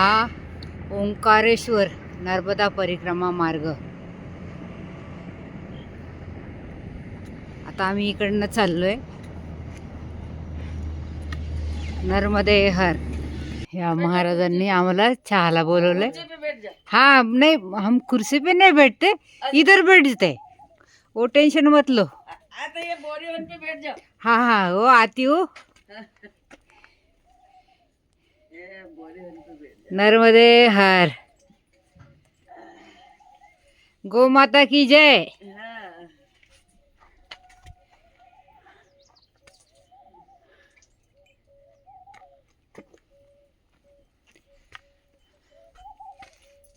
हा ओंकारेश्वर नर्मदा परिक्रमा मार्ग. आता आम्ही इकडनं चाललोय. नर्मदे हर. ह्या महाराजांनी आम्हाला चहाला बोलवलंय. हाँ नहीं हम कुर्सी पे नहीं बैठते इधर बैठते. वो टेंशन मत लो. आता ये बोरी वन पे बैठ जाओ हाँ हाँ वो आती हूँ. नर्मदे हर। गौ माता की जय। हाँ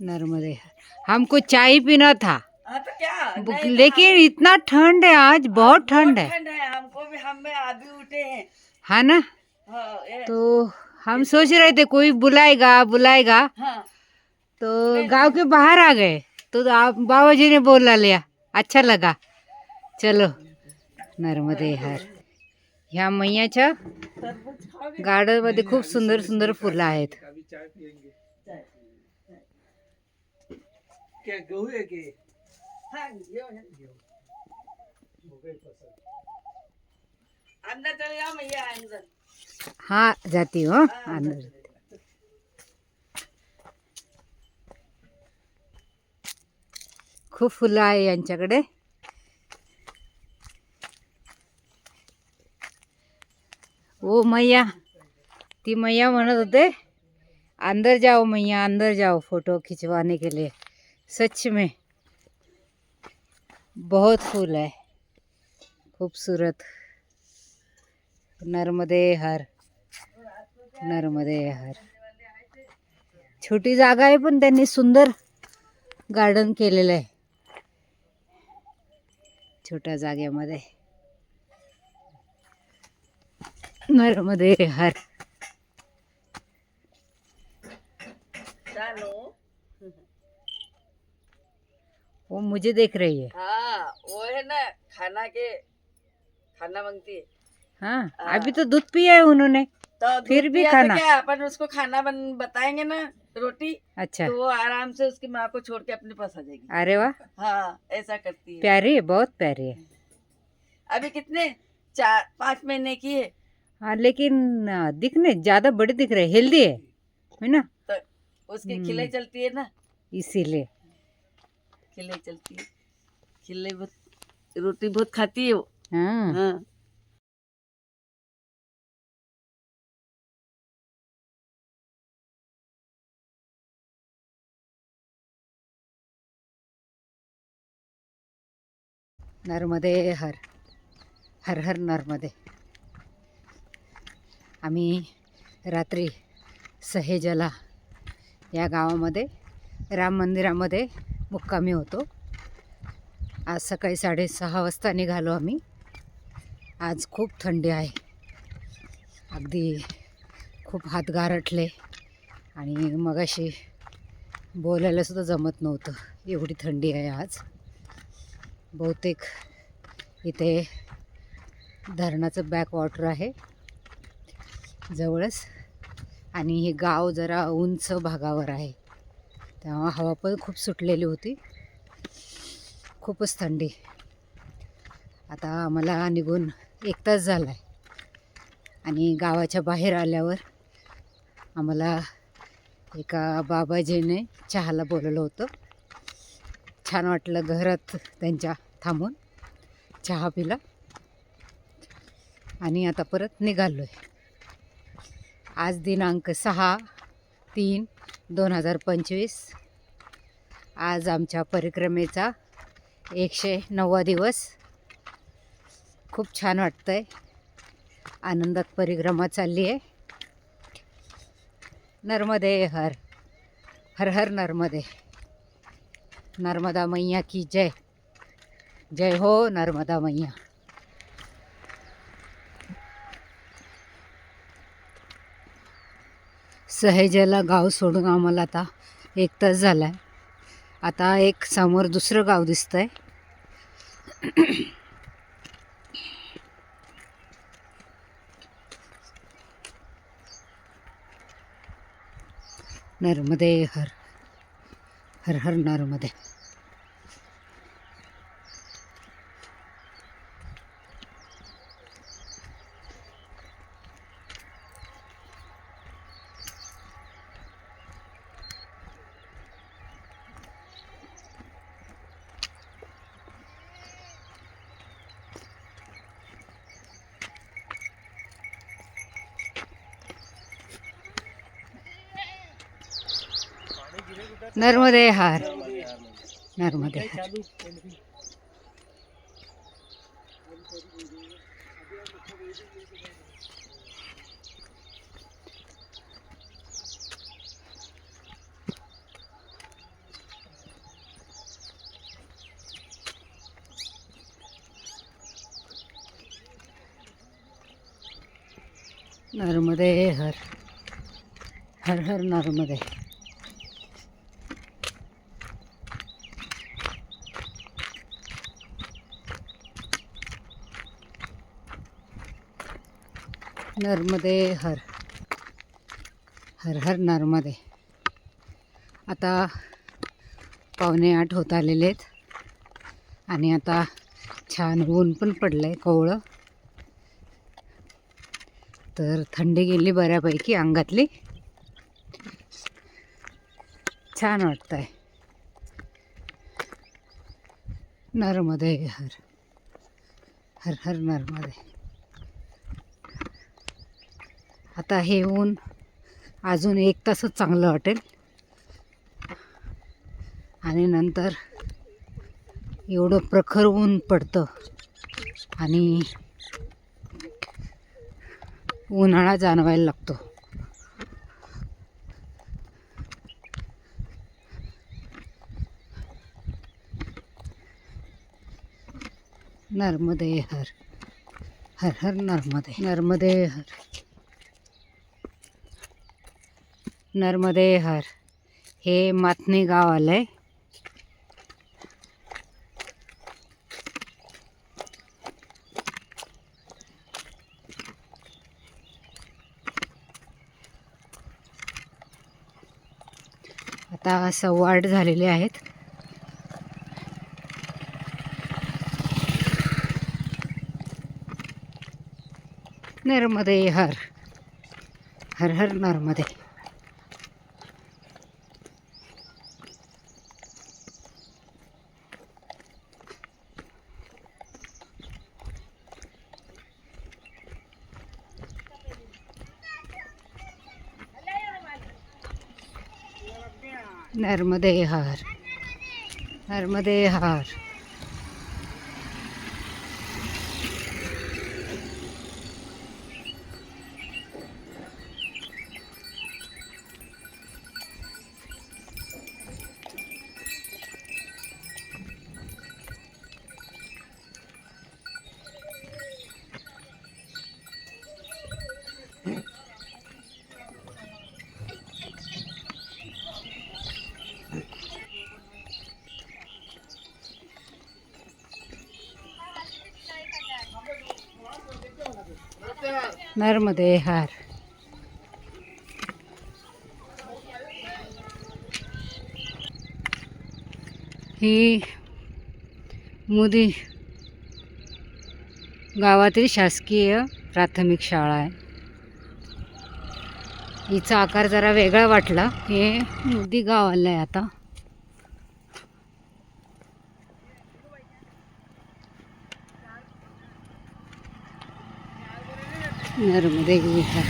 नर्मदे हर। हमको चाय पीना था। हाँ तो क्या? लेकिन इतना ठंड है आज बहुत ठंड है। ठंड है। हमको भी हम में अभी उठे हैं। है ना? हाँ तो हम सोच रहे थे कोई बुलाएगा बुलाएगा। हाँ। तो गाँव के बाहर आ गए। तो आप बाबा जी ने बोला लिया अच्छा लगा। चलो नर्मदे हर। ह्या मैयाच्या तरबूज गार्डन मध्ये खूप सुंदर सुंदर फुलं आहेत चाय क्या गहू है अंदर चले जाओ भैया अंदर हा जाती हो अंदर खूप फुलं आहे यांच्याकडे. ओ मैया. ती मैया म्हणत होते अंदर जाओ मैया अंदर जाओ फोटो खिंचवाने के लिए. सच में. बहुत फूल है. खूबसूरत. नर्मदे हर. नर्मदे हर छोटी जागा आहे पण त्यांनी सुंदर गार्डन केलेलं आहे. छोट्या जागेमध्ये. नर्मदे हर वो मुझे देख रही है. हाँ वो है ना खाना के खाना मांगती है हाँ. अभी तो दूध पिया है उन्होंने. तो फिर भी तो खाना। क्या? अपन उसको खाना बन बताएँगे ना रोटी अच्छा। तो वो आराम से उसकी माँ को छोड़ के अपने पास आ जाएगी। अरे वाह। हाँ ऐसा करती है। प्यारी है बहुत प्यारी है। अभी कितने? चार पाँच महीने की है। हाँ लेकिन दिखने ज़्यादा बड़े दिख रहे हेल्दी है है ना? तो उसकी हम्म। खिले चलती है ना? इसीलिए। खिले चलती है। खिले बहुत रोटी बहुत खाती है वो। हाँ। हाँ। नर्मदे हर. हर हर नर्मदे. आम्ही रात्री सहेजला या गावामध्ये राम मंदिरामध्ये मुक्कामी होतो. आज सकाळी साडेसहा वाजता निघालो आम्ही. आज खूप थंडी आहे. अगदी खूप हात गारटले आणि मगाशी बोलायलासुद्धा जमत नव्हतं. एवढी थंडी आहे आज. बहुतेक इथे धरणाचं बॅक वॉटर आहे. जवळच. आणि हे गाव जरा उंच भागावर आहे. तेव्हा हवा पण खूप सुटलेली होती. खूपच थंडी. आता आम्हाला निघून एक तास झाला आहे आणि गावाच्या बाहेर आल्यावर आम्हाला एका बाबाजीने चहाला बोलवलं होतं. छान वाटलं घरात त्यांच्या थांबून चहा पिला. आणि आता परत निघालो आहे आज दिनांक सहा तीन दोन हजार पंचवीस. आज आमच्या परिक्रमेचा एकशे नववा दिवस. खूप छान वाटतं आहे आनंदात परिक्रमा चालली आहे नर्मदे हर हर हर नर्मदे. नर्मदा मैया की जय। जय हो नर्मदा मैया। सहेजाला गाव सोडून आम्हाला आता एक तास झाला आहे आता एक समोर दुसरं गाव दिसतंय. नर्मदे हर। हर हर नर्मदे नर्मदे हार. नर्मदे हार. नर्मदे हर. हर हर नर्मदे. नर्मदे हर हर हर नर्मदे आता पावणे आठ होत आलेले आहेत. आणि आता छान ऊन पण पडलं आहे कोवळं. तर थंडी गेली बऱ्यापैकी अंगातली. छान वाटतं आहे नर्मदे हर हर हर नर्मदे आता हे ऊन अजून एक तासच चांगलं वाटेल आणि नंतर एवढं प्रखर ऊन पडतं. आणि उन्हाळा जाणवायला लागतो. नर्मदे हर. हर हर नर्मदे. नर्मदे हर. नर्मदे हर. हे माथने गाव आलंय. आता सव्वा आठ झालेले आहेत. नर्मदे हर. हर हर नर्मदे. नर्मदे हार नर्मदे हार। नर्मदे हार. ही मोदी गावातील शासकीय प्राथमिक शाळा आहे. हिचा आकार जरा वेगळा वाटला. हे मोदी गाव आलं आहे आता. नर्मदे विहार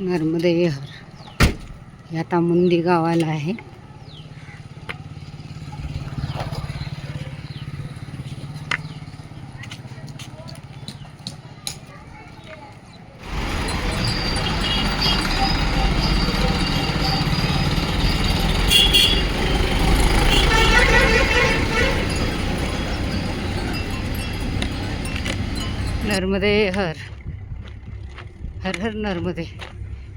नर्मदे विहार हे आता मुंदी गावाला आहे. नर्मदे हर हर हर नर्मदे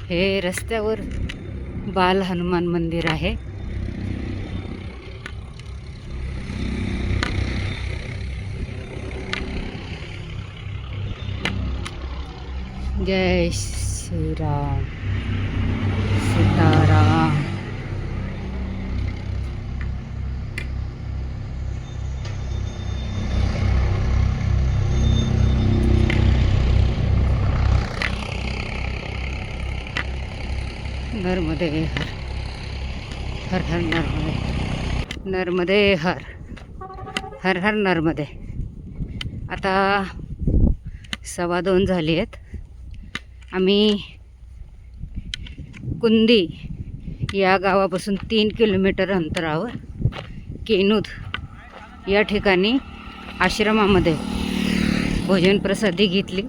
हे रस्त्यावर बाल हनुमान मंदिर आहे. जय श्रीराम सीताराम. नर्मदे हर हर हर नर्मदे नर्मदे हर हर हर नर्मदे आता सव्वा दोन झाली आहेत आम्ही कुंदी या गावापासून तीन किलोमीटर अंतरावर केनूद या ठिकाणी आश्रमामध्ये भोजन प्रसादी घेतली.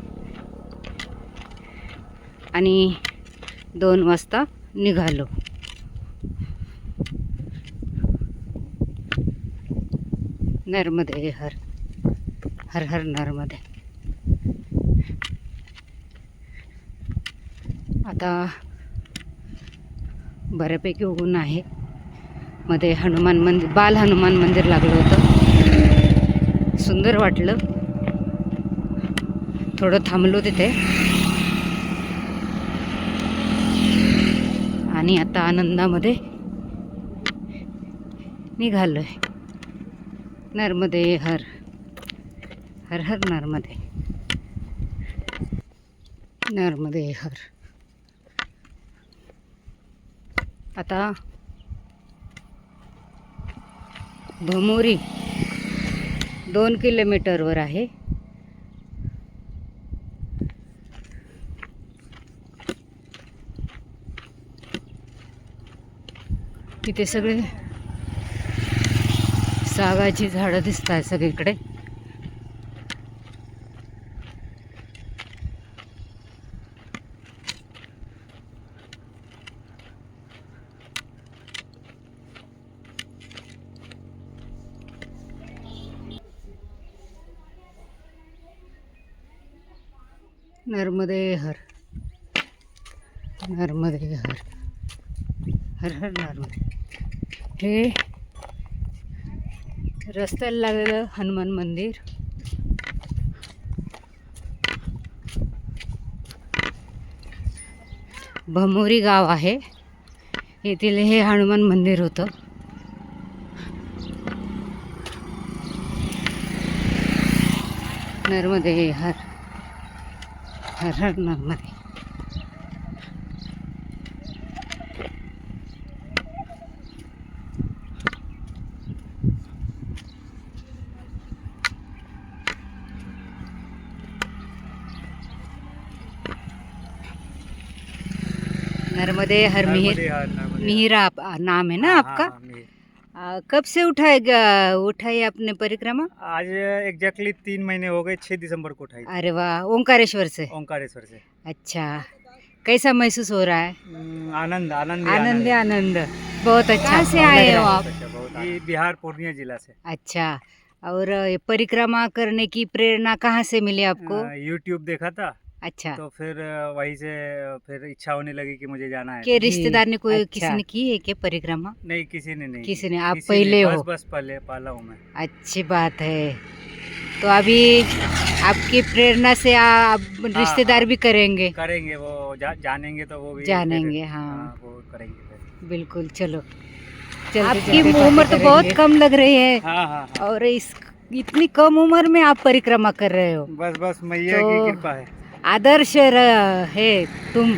आणि दोन वाजता निघालो. नर्मदे हर हर हर नर्मदे. आता बऱ्यापैकी ऊन आहे. मध्ये हनुमान मंदिर बाल हनुमान मंदिर लागलं होतं. सुंदर वाटलं. थोडं थांबलो तिथे. आणि आता आनंदामध्ये निघालोय. नर्मदे हर हर हर नर्मदे. नर्मदे हर. आता भमोरी दोन किलोमीटरवर आहे. तिथे सगळे सागाची झाडं दिसत आहे सगळीकडे. नर्मदे हर. नर्मदे हर. हर हर नर्मदे. हे रस्त्याला लागलेलं हनुमान मंदिर. भमोरी गाव आहे. येथील हे हनुमान मंदिर होतं. नर्मदे हर हर हर नर्मदे. नर्मदे हर मिहिर मिहिरा आप- नाम है ना हाँ, आपका? आ, कब से उठाए उठाई आपने परिक्रमा? आज एग्जैक्टली तीन महीने हो गए छह दिसंबर को उठाई अरे वाह ओंकारेश्वर से? ओंकारेश्वर से। अच्छा कैसा महसूस हो रहा है? हम्म, आनंद आनंद आनंद आनंद बहुत अच्छा। से आए हो आप? अच्छा, ये बिहार पूर्णिया जिला से। अच्छा और परिक्रमा करने की प्रेरणा कहाँ से मिली आपको? यूट्यूब देखा था। अच्छा। तो फिर वहीं से फिर इच्छा होने लगी कि मुझे जाना है के रिश्तेदार ने कोई अच्छा। किसी ने की है क्या परिक्रमा? नहीं किसी ने नहीं किसी ने, आप किसी पहले बस हो। बस पहले पाला हूँ मैं। अच्छी बात है। तो अभी आपकी प्रेरणा से आप रिश्तेदार हाँ। भी करेंगे। करेंगे वो जा, जानेंगे तो वो भी जानेंगे, हाँ। वो करेंगे बिल्कुल चलो। आपकी उम्र तो बहुत कम लग रही है। हाँ हाँ हाँ। और इस इतनी कम उम्र में आप परिक्रमा कर रहे हो। बस बस मैया तो- की कृपा है। आदर्श है तुम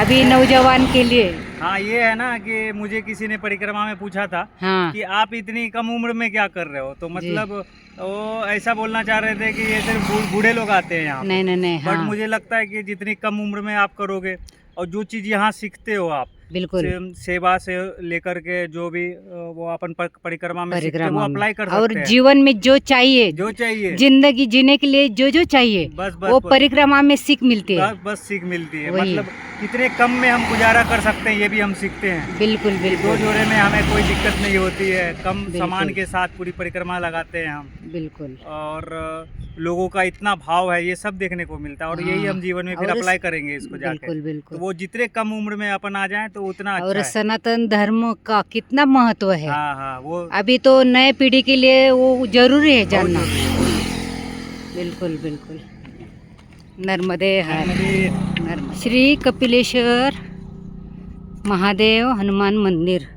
अभी नौजवान के लिए। हाँ ये है ना कि मुझे किसी ने परिक्रमा में पूछा था हाँ। कि आप इतनी कम उम्र में क्या कर रहे हो? तो मतलब वो ऐसा बोलना चाह रहे थे कि ये सिर्फ़ बूढ़े लोग आते हैं यहाँ नहीं नहीं नहीं बट हाँ। मुझे लगता है कि जितनी कम उम्र में आप करोगे और जो चीज़ यहाँ सीखते हो आप बिल्कुल। से, सेवा से लेकर के जो भी वो अपन परिक्रमा में वो परिक्रमा में। अप्लाई कर और जीवन में जो चाहिए जो चाहिए। ज़िंदगी जीने के लिए जो जो चाहिए बस बस वो परिक्रमा में सीख मिलती है। बस सीख मिलती है। मतलब कितने कम में हम गुजारा कर सकते हैं ये भी हम सीखते हैं। बिल्कुल बिल्कुल दो जोड़े में हमें कोई दिक्कत नहीं होती है। कम। सामान के साथ पूरी परिक्रमा लगाते हैं हम। बिल्कुल। और लोगों का इतना भाव है ये सब देखने को मिलता है। और यही हाँ। हम जीवन में फिर अप्लाई करेंगे इसको जाके। बिल्कुल तो बिल्कुल वो जितने कम उम्र में अपन आ जाए तो उतना और अच्छा है। सनातन धर्म का कितना महत्व है। हाँ हाँ वो अभी तो नए पीढ़ी के लिए वो ज़रूरी है जानना। बिल्कुल बिल्कुल। नर्मदे हर। श्री कपिलेश्वर महादेव हनुमान मंदिर।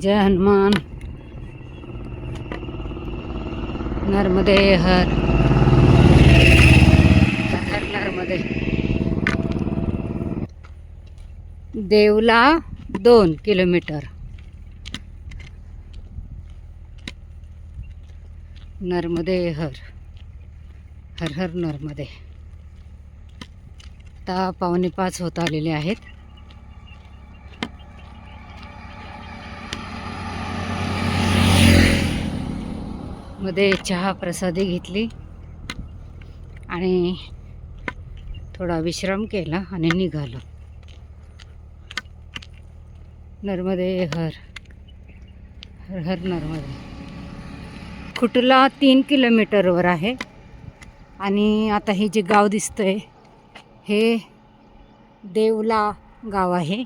जय हनुमान। नर्मदे हर हर नर्मदे। देवला दोन किलोमीटर। नर्मदे हर हर हर नर्मदे। आता पावणे पाच होत आलेले आहेत. मध्ये चहा प्रसादी घेतली आणि थोडा विश्राम केला आणि निघालो. नर्मदे हर हर हर नर्मदे. खुटला तीन किलोमीटरवर आहे आणि आता हे जे गाव दिसतंय हे देवला गाव आहे.